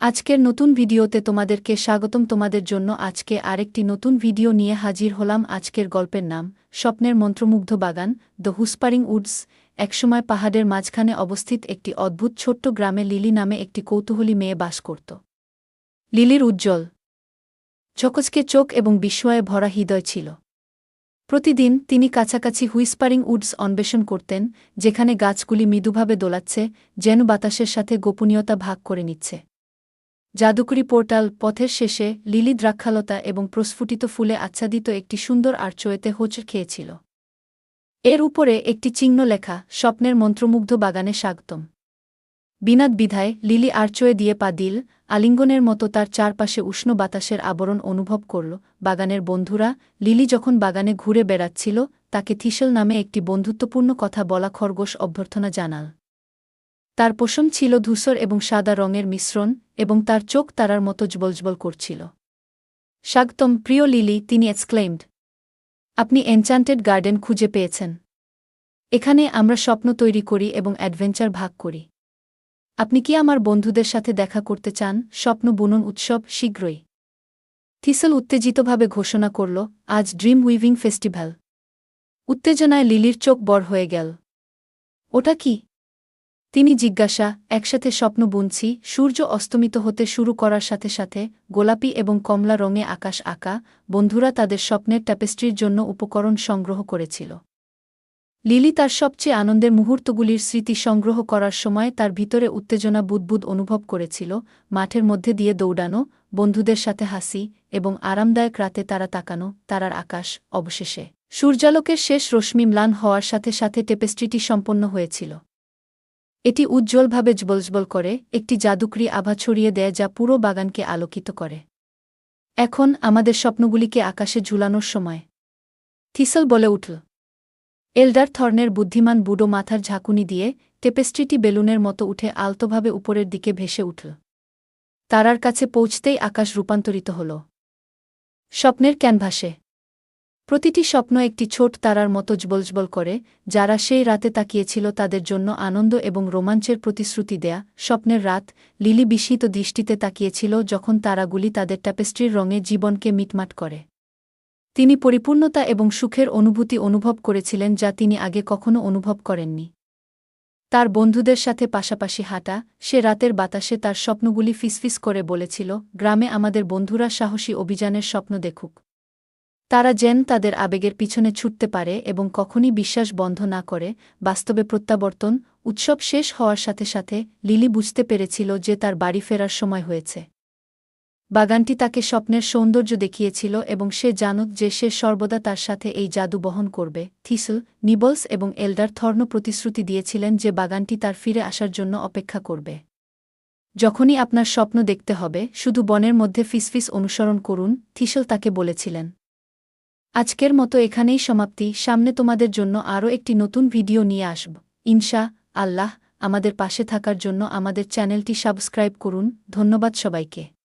আজকের নতুন ভিডিওতে তোমাদেরকে স্বাগতম। তোমাদের জন্য আজকে আরেকটি নতুন ভিডিও নিয়ে হাজির হলাম। আজকের গল্পের নাম, স্বপ্নের মন্ত্রমুগ্ধ বাগান, দ্য হুসপারিং উডস। একসময় পাহাড়ের মাঝখানে অবস্থিত একটি অদ্ভুত ছোট্ট গ্রামে লিলি নামে একটি কৌতূহলী মেয়ে বাস করত। লিলির উজ্জ্বল ঝকচকে চোখ এবং বিস্ময়ে ভরা হৃদয় ছিল। প্রতিদিন তিনি কাছাকাছি হুইসপারিং উডস অন্বেষণ করতেন, যেখানে গাছগুলি মৃদুভাবে দোলাচ্ছে, যেন বাতাসের সাথে গোপনীয়তা ভাগ করে নিচ্ছে। জাদুকরি পোর্টাল পথের শেষে লিলি দ্রাক্ষালতা এবং প্রস্ফুটিত ফুলে আচ্ছাদিত একটি সুন্দর আর্চোয়েতে হোঁচট খেয়েছিল। এর উপরে একটি চিহ্ন লেখা, স্বপ্নের মন্ত্রমুগ্ধ বাগানে স্বাগতম। বিনাদ বিধায় লিলি আর্চোয়ে দিয়ে পা দিল, আলিঙ্গনের মতো তার চারপাশে উষ্ণ বাতাসের আবরণ অনুভব করল। বাগানের বন্ধুরা, লিলি যখন বাগানে ঘুরে বেড়াচ্ছিল, তাকে থিসল নামে একটি বন্ধুত্বপূর্ণ কথা বলা খরগোশ অভ্যর্থনা জানাল। তার পোষণ ছিল ধূসর এবং সাদা রঙের মিশ্রণ এবং তার চোখ তারার মতো জবলজবল করছিল। স্বাগতম, প্রিয় লিলি, তিনি এক্সক্লেইমড আপনি এনচান্টেড গার্ডেন খুঁজে পেয়েছেন। এখানে আমরা স্বপ্ন তৈরি করি এবং অ্যাডভেঞ্চার ভাগ করি। আপনি কি আমার বন্ধুদের সাথে দেখা করতে চান? স্বপ্ন, বুনন উৎসব, শীঘ্রই থিসল উত্তেজিতভাবে ঘোষণা করল, আজ ড্রিম উইভিং ফেস্টিভ্যাল উত্তেজনায় লিলির চোখ বড় হয়ে গেল। ওটা কি? তিনি জিজ্ঞাসা, একসাথে স্বপ্ন বুনছি, সূর্য অস্তমিত হতে শুরু করার সাথে সাথে, গোলাপি এবং কমলা রঙে আকাশ আঁকা, বন্ধুরা তাদের স্বপ্নের ট্যাপেস্ট্রির জন্য উপকরণ সংগ্রহ করেছিল। লিলি তার সবচেয়ে আনন্দের মুহূর্তগুলির স্মৃতি সংগ্রহ করার সময় তার ভিতরে উত্তেজনা বুদবুদ অনুভব করেছিল, মাঠের মধ্যে দিয়ে দৌড়ানো, বন্ধুদের সাথে হাসি এবং আরামদায়ক রাতে তারা তাকানো, তারার আকাশ, অবশেষে সূর্যালোকের শেষ রশ্মি ম্লান হওয়ার সাথে সাথে টেপেস্ট্রিটি সম্পন্ন হয়েছিল। এটি উজ্জ্বলভাবে জবলজবল করে, একটি জাদুকরি আভা ছড়িয়ে দেয় যা পুরো বাগানকে আলোকিত করে। এখন আমাদের স্বপ্নগুলিকে আকাশে ঝুলানোর সময়। থিসল বলে উঠল, এল্ডার থর্নের বুদ্ধিমান বুড়ো মাথার ঝাঁকুনি দিয়ে টেপেস্ট্রিটি বেলুনের মতো উঠে আলতোভাবে উপরের দিকে ভেসে উঠল। তারার কাছে পৌঁছতেই আকাশ রূপান্তরিত হল। স্বপ্নের ক্যানভাসে প্রতিটি স্বপ্ন একটি ছোট তারার মতো জবলজবল করে, যারা সেই রাতে তাকিয়েছিল তাদের জন্য আনন্দ এবং রোমাঞ্চের প্রতিশ্রুতি দেয়া। স্বপ্নের রাত, লিলি বিস্মিত দৃষ্টিতে তাকিয়েছিল যখন তারাগুলি তাদের ট্যাপেস্ট্রির রঙে জীবনকে মিটমাট করে। তিনি পরিপূর্ণতা এবং সুখের অনুভূতি অনুভব করেছিলেন যা তিনি আগে কখনো অনুভব করেননি। তার বন্ধুদের সাথে পাশাপাশি হাঁটা, সে রাতের বাতাসে তার স্বপ্নগুলি ফিসফিস করে বলেছিল, গ্রামে আমাদের বন্ধুরা সাহসী অভিযানের স্বপ্ন দেখুক। তারা যেন তাদের আবেগের পিছনে ছুটতে পারে এবং কখনই বিশ্বাস বন্ধ না করে, বাস্তবে প্রত্যাবর্তন, উৎসব শেষ হওয়ার সাথে সাথে লিলি বুঝতে পেরেছিল যে তার বাড়ি ফেরার সময় হয়েছে। বাগানটি তাকে স্বপ্নের সৌন্দর্য দেখিয়েছিল এবং সে জানুক যে সে সর্বদা তার সাথে এই জাদু বহন করবে, থিসল, নিবলস এবং এল্ডার থর্ন প্রতিশ্রুতি দিয়েছিলেন যে বাগানটি তার ফিরে আসার জন্য অপেক্ষা করবে। যখনই আপনার স্বপ্ন দেখতে হবে, শুধু বনের মধ্যে ফিসফিস অনুসরণ করুন, থিসল তাকে বলেছিলেন। আজকের মতো এখানেই সমাপ্তি। সামনে তোমাদের জন্য আরও একটি নতুন ভিডিও নিয়ে আসব। ইনশা আল্লাহ আমাদের পাশে থাকার জন্য আমাদের চ্যানেলটি সাবস্ক্রাইব করুন। ধন্যবাদ সবাইকে।